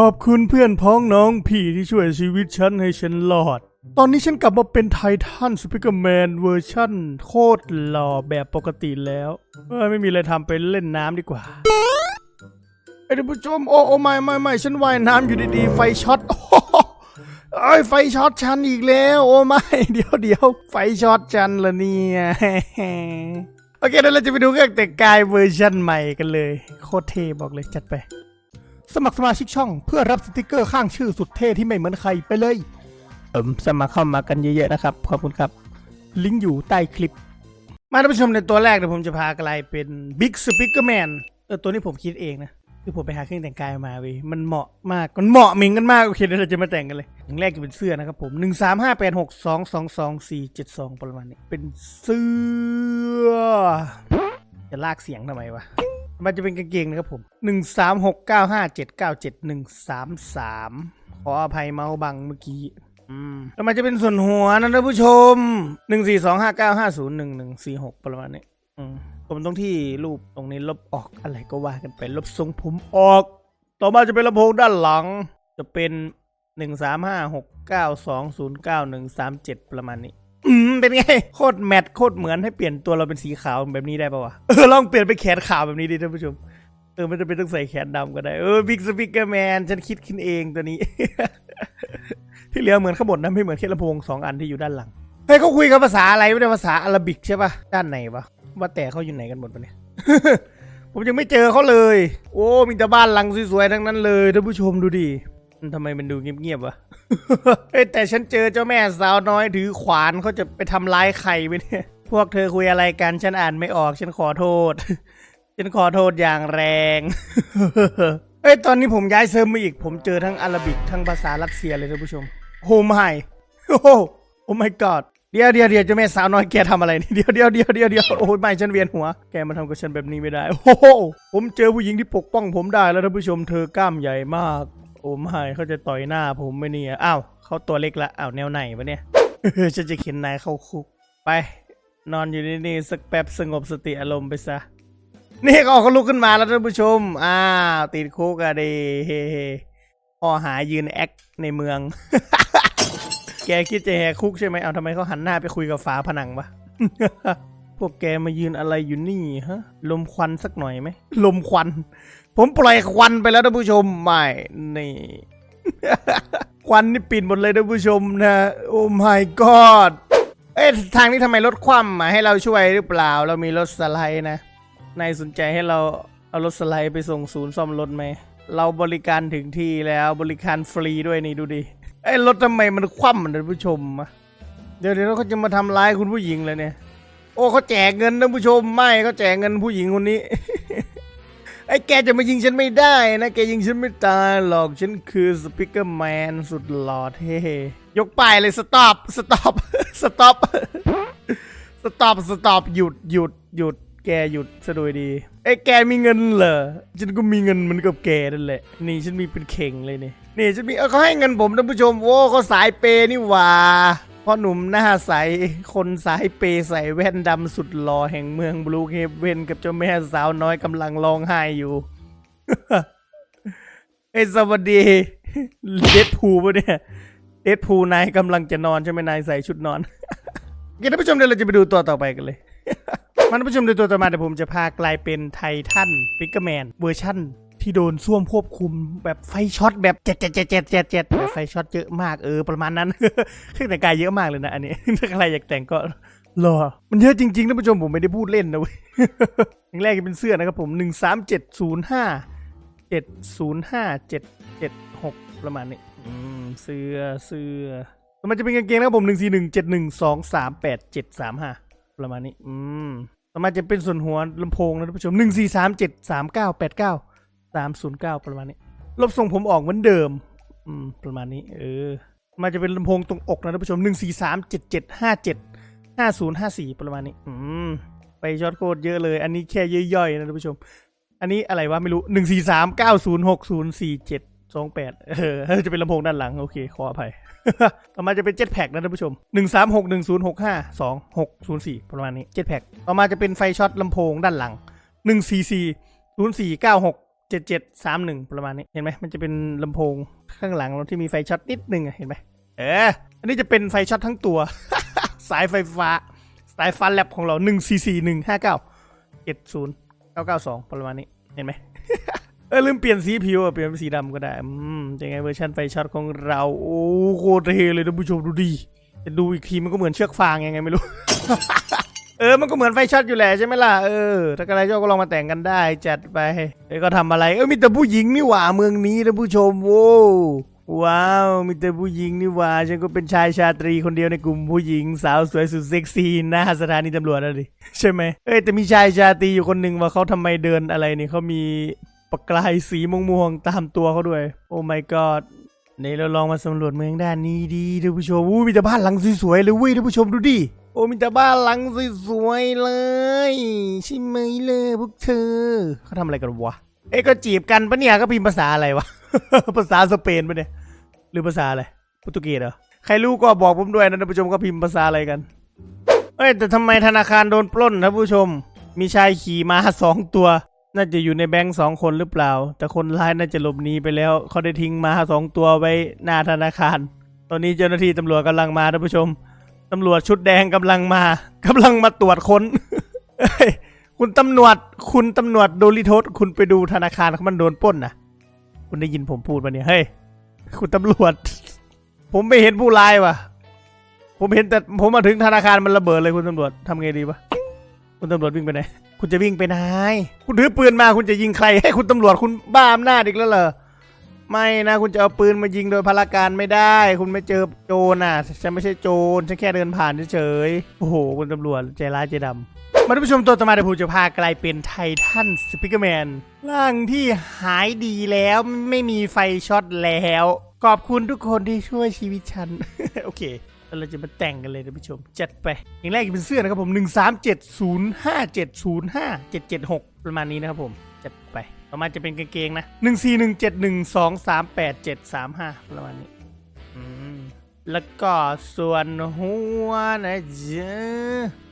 ขอบคุณเพื่อนพ้องน้องพี่ที่ช่วยชีวิตฉันให้ฉันรอด ตอนนี้ฉันกลับมาเป็นไททันสปิเกอร์แมนเวอร์ชั่น โคตรหล่อแบบปกติแล้วเอ้ยไม่มีอะไรทำไปเล่นน้ำดีกว่าไอ้ท่านผู้ชมโอ้โอ้ไม่ไม่ไม่ฉันว่ายน้ำอยู่ดีๆ ไฟช็อตโอ้โหเอ้ไฟช็อตฉันอีกแล้ว โอ้ไม่ เดี๋ยวเดี๋ยวไฟช็อตฉันละเนี่ยโอเคเดี๋ยวเราจะไปดูเครื่องแต่งกายเวอร์ชันใหม่กันเลย โคตรเท่บอกเลยจัดไป สมัครสมาชิกช่องเพื่อรับสติกเกอร์ข้างชื่อสุดเท่ที่ไม่เหมือนใครไปเลย เอิมสมัครเข้ามากันเยอะๆนะครับ ขอบคุณครับ ลิงก์อยู่ใต้คลิป มาท่านผู้ชมในตัวแรกเดี๋ยวผมจะพากลายเป็นบิ๊กสปิเกอร์แมนเออตัวนี้ผมคิดเองนะ คือผมไปหาเครื่องแต่งกายมาเว้ยมันเหมาะมาก มันเหมาะเหมิงกันมาก โอเคเดี๋ยวเราจะมาแต่งกันเลยอย่างแรกจะเป็นเสื้อนะครับผมหนึ่งสามห้าแปดหกสองสองสองสี่เจ็ดสองประมาณนี้ เป็นเสื้อ จะลากเสียงทำไมวะ มันจะเป็นกางเกงนะครับผมหนึ่งสามหกเก้าห้าเจ็ดเก้าเจ็ดหนึ่งสามสามขออภัยเมาบังเมื่อกี้อืมแล้วมันจะเป็นส่วนหัวนะท่านผู้ชมหนึ่งสี่สองห้าเก้าห้าศูนย์หนึ่งหนึ่งสี่หกประมาณนี้อืมผมต้องที่รูปตรงนี้ลบออกอะไรก็ว่ากันไปลบทรงผมออก ต่อมาจะเป็นลำโพงด้านหลัง จะเป็นหนึ่งสามห้าหกเก้าสองศูนย์เก้าหนึ่งสามเจ็ดประมาณนี้ เป็นไง โคตรแมทโคตรเหมือนให้เปลี่ยนตัวเราเป็นสีขาวแบบนี้ได้ปะวะ เออ ลองเปลี่ยนเป็นแขนขาวแบบนี้ดิท่านผู้ชม เออมันจะเป็นต้องใส่แขนดำก็ได้ เออบิ๊กสปิเกอร์แมนฉันคิดขึ้นเองตัวนี้ ที่เหลือเหมือนข้าบนนะไม่เหมือนแค่ลำโพงสองอันที่อยู่ด้านหลัง เฮ้ยเขาคุยกันภาษาอะไรไม่ได้ภาษาอาหรับิกใช่ปะด้านไหนวะ ว่าแต่เขาอยู่ไหนกันหมดปะเนี่ยผมยังไม่เจอเขาเลย โอ้ มีแต่บ้านหลังสวยๆทั้งนั้นเลยท่านผู้ชมดูดิ ทำไมมันดูเงียบๆวะ เฮ้ยแต่ฉันเจอเจ้าแม่สาวน้อยถือขวานเขาจะไปทำร้ายใครไปเนี่ย พวกเธอคุยอะไรกันฉันอ่านไม่ออกฉันขอโทษ ฉันขอโทษอย่างแรง เอ้ยตอนนี้ผมย้ายเซิร์ฟมาอีก ผมเจอทั้งอาหรับิกทั้งภาษารัสเซียเลยท่านผู้ชมโฮมไฮโอ้โหโอ้ my god เดี๋ยวเดี๋ยวเดี๋ยวเจ้าแม่สาวน้อยแกทำอะไรนี่เดี๋ยวเดี๋ยวเดี๋ยวเดี๋ยวเดี๋ยวโอ้ยไม่ฉันเวียนหัว แกมาทำกับฉันแบบนี้ไม่ได้ โอ้โหผมเจอผู้หญิงที่ปกป้องผมได้แล้วท่านผู้ชมเธอกล้ามใหญ่มากโอ้ไม่เขาจะต่อยหน้าผมไหมเนี่ย อ้าวเขาตัวเล็กละ อ้าวแนวไหนวะเนี่ยฉันจะเข็นนายเข้าคุก ไป นอนอยู่นี่ๆสักแป๊บสงบสติอารมณ์ไปซะ นี่ก็เขาลุกขึ้นมาแล้วท่านผู้ชม อ้าวติดคุกอะดีเฮ้ๆข้อหายืนแอคในเมือง แกคิดจะแหกคุกใช่ไหมเอาทำไมเขาหันหน้าไปคุยกับฝาผนังวะพวกแกมายืนอะไรอยู่นี่ฮะ ลมควันสักหน่อยไหม ลมควัน ผมปล่อยควันไปแล้วท่านผู้ชมไม่นี่ ควันนี่ปิดหมดเลยท่านผู้ชมนะโอ้ my god เอ๊ะทางนี้ทำไมรถคว่ำมาให้เราช่วยหรือเปล่า เรามีรถสไลด์นะนายสนใจให้เราเอารถสไลด์ไปส่งศูนย์ซ่อมรถไหมเราบริการถึงที่แล้วบริการฟรีด้วยนี่ดูดิไอ้รถทำไมมันคว่ำท่านผู้ชมอะเดี๋ยวเดี๋ยวเขาจะมาทำร้ายคุณผู้หญิงเลยเนี่ย โอ้เขาแจกเงินท่านผู้ชมไม่เขาแจกเงินผู้หญิงคนนี้ ไอ้แกจะมายิงฉันไม่ได้นะ แกยิงฉันไม่ตายหรอก ฉันคือสปิเกอร์แมนสุดหล่อเท่ยกป้ายเลยสต็อปสต็อปสต็อปสต็อปสต็อปหยุดหยุดหยุดแกหยุดซะโดยดีไอ้แกมีเงินเหรอ ฉันก็มีเงินเหมือนกับแกนั่นแหละ นี่ฉันมีเป็นเข่งเลยนี่ นี่ฉันมี เออเขาให้เงินผมท่านผู้ชม โว้เขาสายเปย์นี่หว่า พ่อหนุ่มหน้าใส คนสายเปย์ใส่แว่นดำสุดหล่อแห่งเมืองบลูเฮเวนกับเจ้าแม่สาวน้อยกำลังร้องไห้อยู่ เอ้สวัสดีเดดพูปะเนี่ยเดดพูนายกำลังจะนอนใช่ไหมนายใส่ชุดนอนโอเคท่านผู้ชมเดี๋ยวเราจะไปดูตัวต่อไปกันเลยมาท่านผู้ชมดูตัวต่อมาเดี๋ยวผมจะพากลายเป็นไททันปิกเกอร์แมนเวอร์ชั่น ที่โดนส้วมควบคุมแบบไฟช็อตแบบเจ็ดเจ็ดเจ็ดเจ็ดเจ็ดเจ็ดแบบไฟช็อตเยอะมากเออประมาณนั้นเครื่องแต่งกายเยอะมากเลยนะอันนี้ถ้าใครอยากแต่งก็รอ มันเยอะจริงๆท่านผู้ชมผมไม่ได้พูดเล่นนะเว้ยอย่างแรกจะเป็นเสื้อนะครับผมหนึ่งสามเจ็ดศูนย์ห้าเจ็ดศูนย์ห้าเจ็ดเจ็ดหกประมาณนี้อืมเสื้อเสื้อแล้วมันจะเป็นกางเกงนะครับผมหนึ่งสี่หนึ่งเจ็ดหนึ่งสองสามแปดเจ็ดสามห้าประมาณนี้ อืมต่อมาจะเป็นส่วนหัวลำโพงนะท่านผู้ชมหนึ่งสี่สามเจ็ดสามเก้าแปดเก้า สามศูนย์เก้าประมาณนี้ลบทรงผมออกเหมือนเดิม อืม ประมาณนี้ เออ มันจะเป็นลำโพงตรงอกนะท่านผู้ชมหนึ่งสี่สามเจ็ดเจ็ดห้าเจ็ดห้าศูนย์ห้าสี่ประมาณนี้ อืม ไปช็อตโคตรเยอะเลย อันนี้แค่ย่อยๆนะท่านผู้ชม อันนี้อะไรวะไม่รู้หนึ่งสี่สามเก้าศูนย์หกศูนย์สี่เจ็ดสองแปดเออ จะเป็นลำโพงด้านหลัง โอเค ขออภัย ต่อมาจะเป็นเจ็ตแพ็กนะท่านผู้ชมหนึ่งสามหกหนึ่งศูนย์หกห้าสองหกศูนย์สี่ประมาณนี้เจ็ตแพ็กต่อมาจะเป็นไฟช็อตลำโพงด้านหลังหนึ่งสี่สี่ศูนย์สี่เก้าหก จ็ดเจ็ดสามหนึ่งประมาณนี้เห็นไหมมันจะเป็นลำโพงข้างหลังเราที่มีไฟช็อตนิดนึงเห็นไหมเอออันนี้จะเป็นไฟช็อตทั้งตัว สายไฟฟ้า สายฟ้าแลบของเราหนึ่งสี่สี่หนึ่งห้าเก้าเจ็ดศูนย์เก้าเก้าสองประมาณนี้เห็นไหมเออลืมเปลี่ยนสีผิวเปลี่ยนเป็นสีดำก็ได้ อืมยังไงเวอร์ชันไฟช็อตของเรา โอ้โคตรเท่เลยท่านผู้ชมดูดิจะดูอีกทีมันก็เหมือนเชือกฟางยังไงไม่รู้ เออ มันก็เหมือนไฟช็อตอยู่แหละใช่ไหมล่ะ เออ ถ้าใครชอบก็ลองมาแต่งกันได้ จัดไปเอ้ยก็ทำอะไร เออ มีแต่ผู้หญิงนี่หว่าเมืองนี้ท่านผู้ชม โว้ว้าว มีแต่ผู้หญิงนี่หว่า ฉันก็เป็นชายชาตรีคนเดียวในกลุ่มผู้หญิงสาวสวยสุดเซ็กซี่หน้าสถานีตำรวจนะดิ ใช่ไหม เอ้ย แต่มีชายชาตรีอยู่คนหนึ่งว่าเขาทำไมเดินอะไรนี่เขามีปากกายสีม่วงๆตามตัวเขาด้วย โอ้ my god นี่เราลองมาสำรวจเมืองด้านนี้ดีท่านผู้ชมอู้มีแต่บ้านหลังสวยๆเลยเว้ยท่านผู้ชมดูดิ โอ้มีแต่บ้านหลังสวยๆเลย ใช่ไหมเลยพวกเธอเขาทำอะไรกันวะเอ้ยก็จีบกันปะเนี่ยก็พิมพ์ภาษาอะไรวะ ภาษาสเปนปะเนี่ยหรือภาษาอะไรโปรตุเกสเหรอใครรู้ก็บอกผมด้วยนะท่านผู้ชมก็พิมพ์ภาษาอะไรกันเอ้ยแต่ทำไมธนาคารโดนปล้นท่านผู้ชม มีชายขี่ม้าสองตัว น่าจะอยู่ในแบงค์สองคนหรือเปล่า แต่คนร้ายน่าจะหลบหนีไปแล้ว เขาได้ทิ้งม้าสองตัวไว้หน้าธนาคาร ตอนนี้เจ้าหน้าที่ตำรวจกำลังมาท่านผู้ชม ตำรวจชุดแดงกำลังมากำลังมาตรวจค้น คุณตำรวจ คุณตำรวจโดริโทสคุณไปดูธนาคารเขามันโดนป้นนะคุณได้ยินผมพูดปะเนี่ยเฮ้ยคุณตำรวจ ผมไม่เห็นผู้ร้ายว่ะ ผมเห็นแต่ผมมาถึงธนาคารมันระเบิดเลยคุณตำรวจทำไงดีวะคุณตำรวจวิ่งไปไหน คุณจะวิ่งไปไหน คุณถือปืนมาคุณจะยิงใคร ให้คุณตำรวจคุณบ้าอำนาจอีกแล้วเหรอ ไม่นะคุณจะเอาปืนมายิงโดยพลการไม่ได้ คุณไม่เจอโจรน่ะฉันไม่ใช่โจรฉันแค่เดินผ่านเฉยๆโอ้โหคุณตำรวจใจร้ายใจดำมาท่านผู้ชมตัวต่อมาเดี๋ยวผมจะพากลายเป็นไททันสปิเกอร์แมนร่างที่หายดีแล้วไม่มีไฟช็อตแล้ว ขอบคุณทุกคนที่ช่วยชีวิตฉัน โอเคแล้วเราจะมาแต่งกันเลยท่านผู้ชม จัดไป อย่างแรกเป็นเสื้อนะครับผม 1 3 7 0 5 7 0 5 7 7 6 ประมาณนี้นะครับผม จัดไป ต่อมาจะเป็นกางเกงนะ1 4 1 7 1 2 3 8 7 3 5ประมาณนี้อืมแล้วก็ส่วนหัวนะจ๊ะ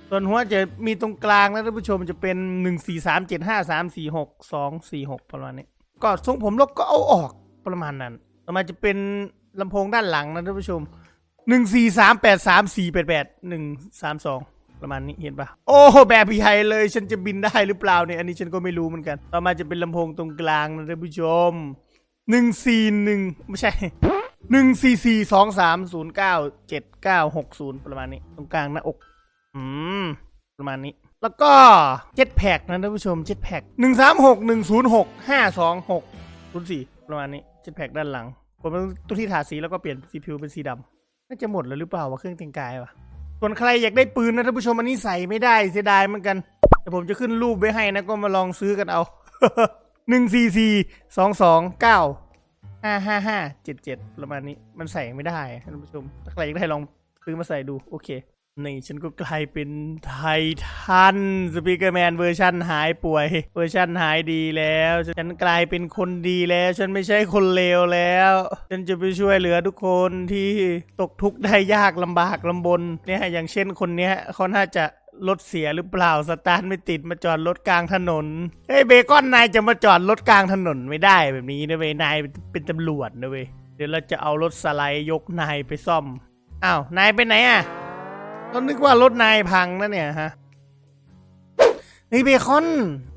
ส่วนหัวจะมีตรงกลางนะท่านผู้ชมจะเป็น1 4 3 7 5 3 4 6 2 4 6ประมาณนี้ ก็ทรงผมเราก็เอาออกประมาณนั้น ต่อมาจะเป็นลำโพงด้านหลังนะท่านผู้ชมหนึ่งสี่สามแปดสามสี่แปดแปดหนึ่งสามสอง ประมาณนี้เห็นปะโอ้แบบใหญ่เลย ฉันจะบินได้หรือเปล่าเนี่ยอันนี้ฉันก็ไม่รู้เหมือนกัน ต่อมาจะเป็นลำโพงตรงกลางนะท่านผู้ชมหนึ่งสี่หนึ่งไม่ใช่หนึ่งสี่สี่สองสามศูนย์เก้าเจ็ดเก้าหกศูนย์ประมาณนี้ ตรงกลางหน้าอก อืม ประมาณนี้ แล้วก็เจ็ดแพ็กนะท่านผู้ชมเจ็ดแพ็กหนึ่งสามหกหนึ่งศูนย์หกห้าสองหกศูนย์สี่ประมาณนี้เจ็ดแพ็กด้านหลังผมตัวที่ทาสีแล้วก็เปลี่ยนสีผิวเป็นสีดำน่าจะหมดแล้วหรือเปล่าวะเครื่องแต่งกายวะ ส่วนใครอยากได้ปืนนะท่านผู้ชมอันนี้ใส่ไม่ได้เสียดายเหมือนกันแต่ผมจะขึ้นรูปไว้ให้นะก็มาลองซื้อกันเอาหนึ่งสี่สี่สองสองเก้าห้าห้าห้าเจ็ดเจ็ดประมาณนี้มันใส่ไม่ได้ท่านผู้ชมถ้าใครอยากได้ลองซื้อมาใส่ดูโอเค นี่ฉันก็กลายเป็นไททันสปีกเกอร์แมนเวอร์ชันหายป่วย เวอร์ชันหายดีแล้ว ฉันกลายเป็นคนดีแล้ว ฉันไม่ใช่คนเลวแล้ว ฉันจะไปช่วยเหลือทุกคนที่ตกทุกข์ได้ยากลำบากลำบนเนี่ยอย่างเช่นคนเนี้ยเขาน่าจะรถเสียหรือเปล่าสตาร์ทไม่ติดมาจอดรถกลางถนนเฮ้ยเบคอนนายจะมาจอดรถกลางถนนไม่ได้แบบนี้นะเว้ยนายเป็นตำรวจนะเว้ยเดี๋ยวเราจะเอารถสไลด์ยกนายไปซ่อมอ้าวนายไปไหนอะ ก็นึกว่ารถนายพังนะเนี่ยฮะเฮ้ยเบคอน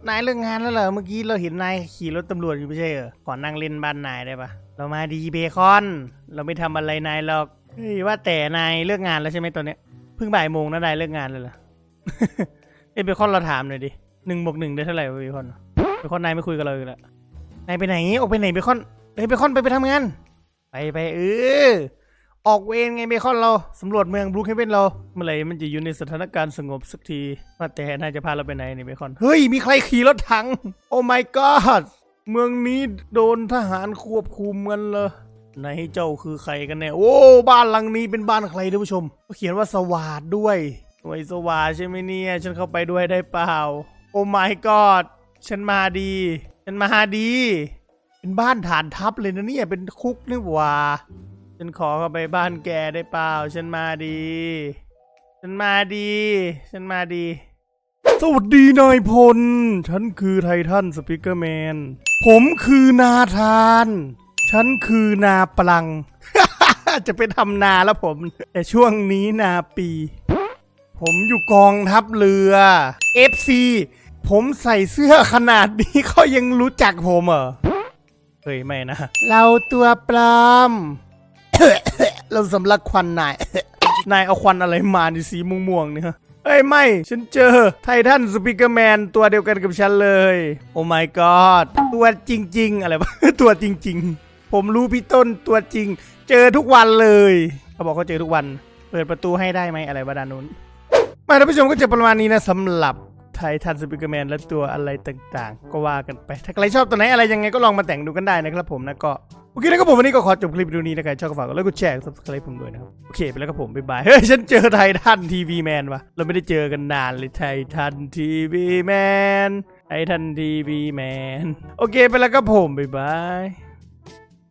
นายเลิกงานแล้วเหรอ เมื่อกี้เราเห็นนายขี่รถตำรวจอยู่ไม่ใช่เหรอ ขอนั่งเล่นบ้านนายได้ปะเรามาดีเบคอน เราไม่ทำอะไรนายหรอก เฮ้ยว่าแต่นายเลิกงานแล้วใช่ไหมตอนเนี้ย เพิ่งบ่ายโมงนะนายเลิกงานเลยเหรอเอ้เบคอนเราถามหน่อยดิหนึ่งบวกหนึ่งได้เท่าไหร่เบคอน เบคอนนายไม่คุยกับเราอีกแล้วนายไปไหนออกไปไหนเบคอนเฮ้ยเบคอนไปไปทำงาน ไปไปเออ ออกเวรไงเบคอนเรา สำรวจเมืองบรูคเฮเวนเรา เมื่อไหร่มันจะอยู่ในสถานการณ์สงบสักทีว่าแต่นายจะพาเราไปไหนเนี่ยเบคอน เฮ้ย มีใครขี่รถถัง โอ้ my god เมืองนี้โดนทหารควบคุมกันเลยไหนเจ้าคือใครกันแน่ โอ้ บ้านหลังนี้เป็นบ้านใครท่านผู้ชม เขาเขียนว่าสวัสดด้วยหน่วยสวัสดใช่ไหมเนี่ย ฉันเข้าไปด้วยได้เปล่า โอ้ my god ฉันมาดี ฉันมาดี เป็นบ้านฐานทัพเลยนะเนี่ย เป็นคุกนี่หว่า ฉันขอเข้าไปบ้านแกได้เปล่า ฉันมาดี ฉันมาดี ฉันมาดี สวัสดีนายพล ฉันคือไททันสปิเกอร์แมน ผมคือนาธาน ฉันคือนาปลัง จะไปทำนาแล้วผม แต่ช่วงนี้นาปี ผมอยู่กองทัพเรือ FC ผมใส่เสื้อขนาดนี้เขายังรู้จักผมเหรอเฮ้ยไม่นะ เราตัวปลอม เราสำลักควันนาย นายเอาควันอะไรมาในสีม่วงๆเนี่ยเอ้ยไม่ ฉันเจอไททันสปิเกอร์แมนตัวเดียวกันกับฉันเลย โอ้ my god ตัวจริง ๆ อะไรวะตัวจริง ๆ ผมรู้พี่ต้นตัวจริง เจอทุกวันเลยเขาบอกเขาเจอทุกวัน เปิดประตูให้ได้ไหมอะไรวะด้านนู้นมาท่านผู้ชมก็จะประมาณนี้นะสำหรับ ไททันสปิเกอร์แมนและตัวอะไรต่างๆ ก็ว่ากันไป ถ้าใครชอบตัวไหนอะไรยังไงก็ลองมาแต่งดูกันได้นะครับผมนะก็โอเคนะครับผมวันนี้ก็ขอจบคลิปดูนี้นะใครชอบก็ฝากกดไลค์กดแชร์กด subscribe ผมด้วยนะครับ โอเคไปแล้วครับผมบ๊ายบาย เฮ้ย ฉันเจอไททันทีวีแมนวะเราไม่ได้เจอกันนานเลยไททันทีวีแมนไททันทีวีแมนโอเคไปแล้วครับผมบ๊ายบาย